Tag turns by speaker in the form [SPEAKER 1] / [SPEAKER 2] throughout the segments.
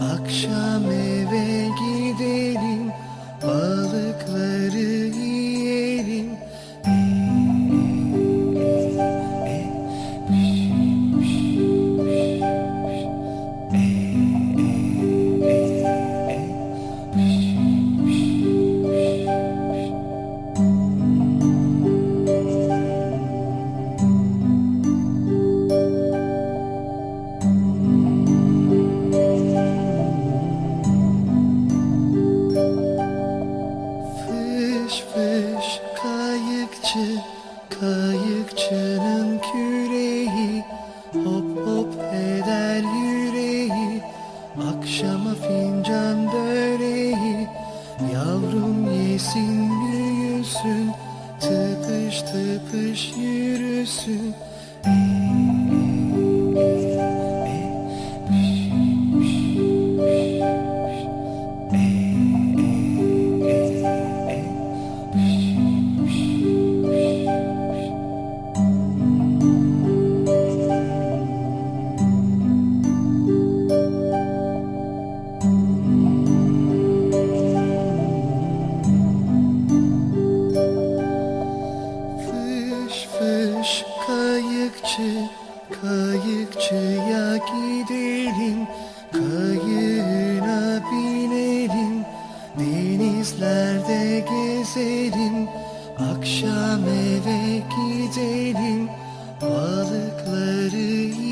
[SPEAKER 1] Akşam gezelim Akşam eve gidelim. Balıkları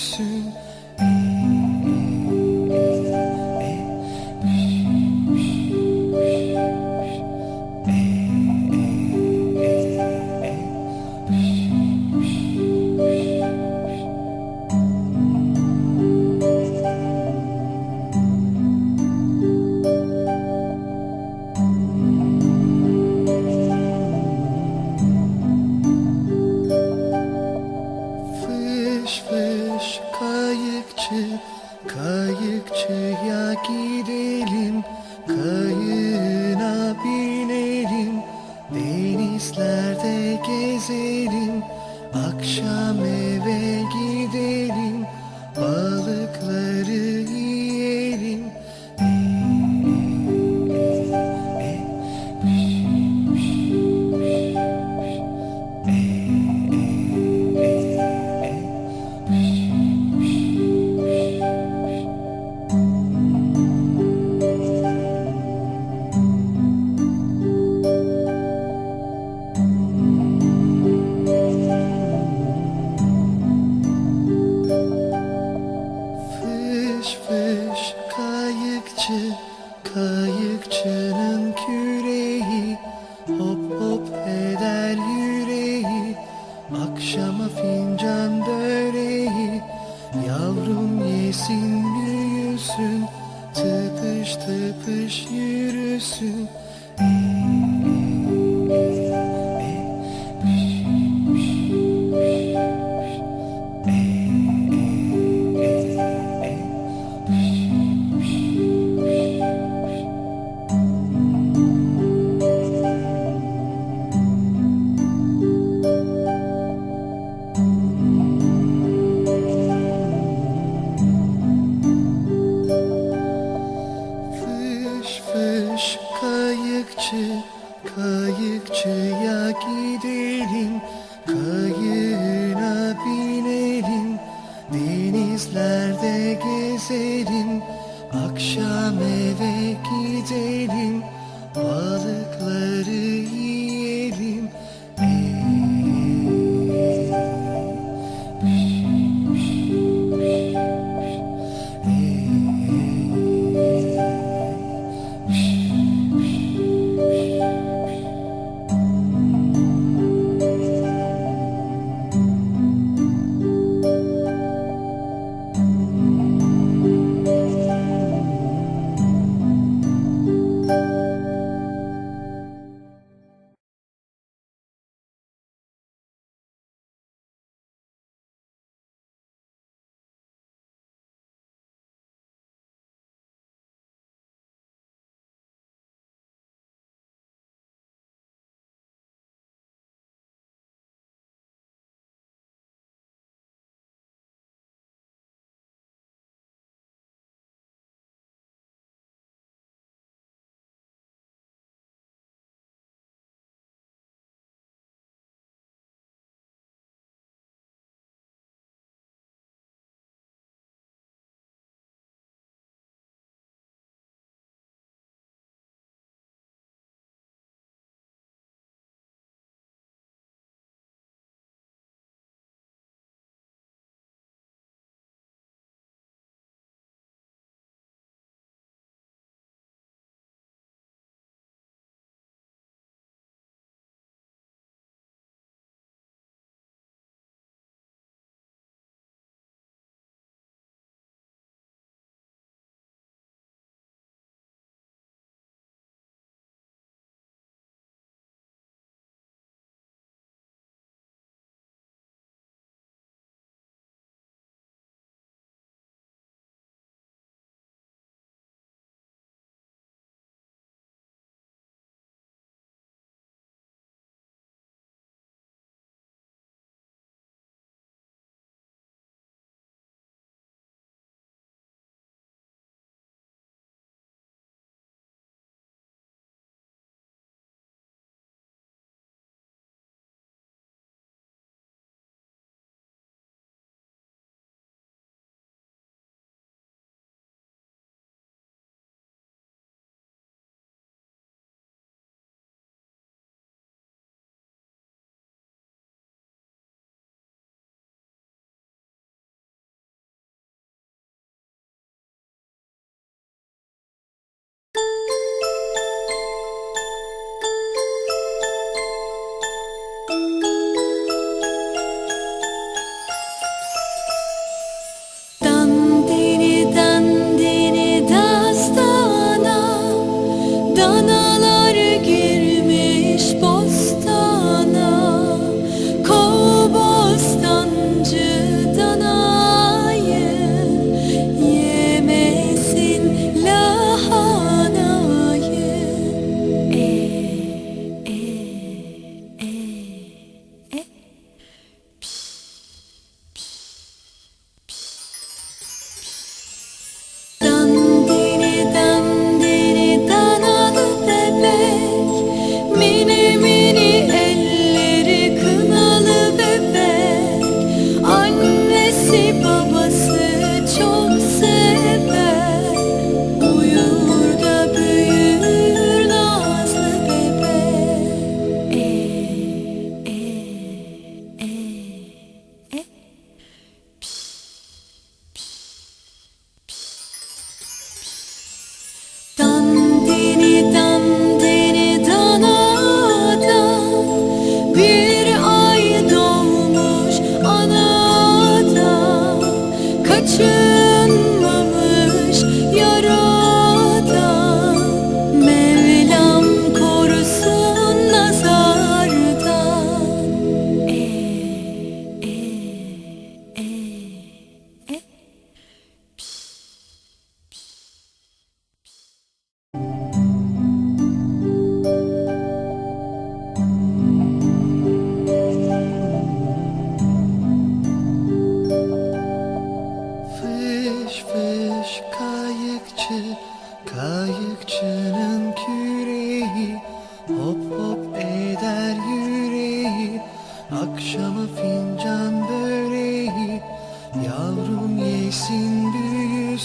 [SPEAKER 1] 是 gidelim Kayına binelim Denizlerde gezelim Akşam eve gidelim. denizlerde gezelim Akşam eve gidelim. Balık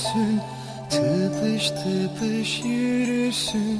[SPEAKER 1] yürürsün Tıpış tıpış yürürsün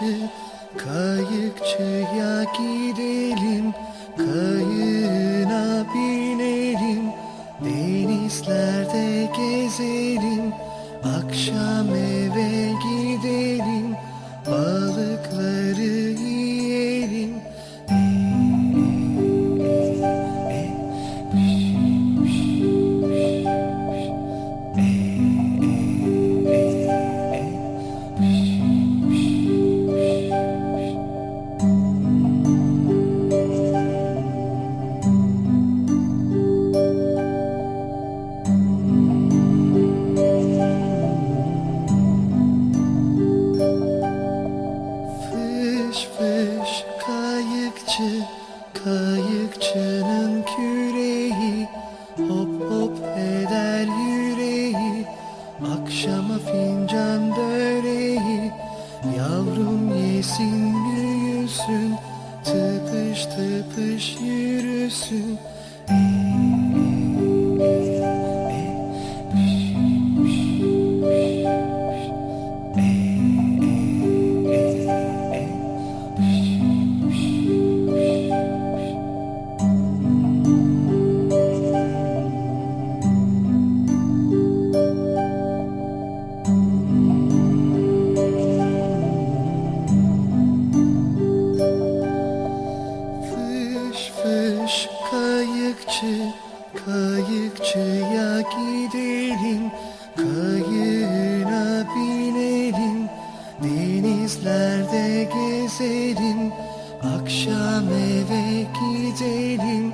[SPEAKER 1] kayıkçı Kayıkçıya gidelim. Kayığına binelim Denizlerde gezelim. Akşam eve gidelim akşam eve gidelim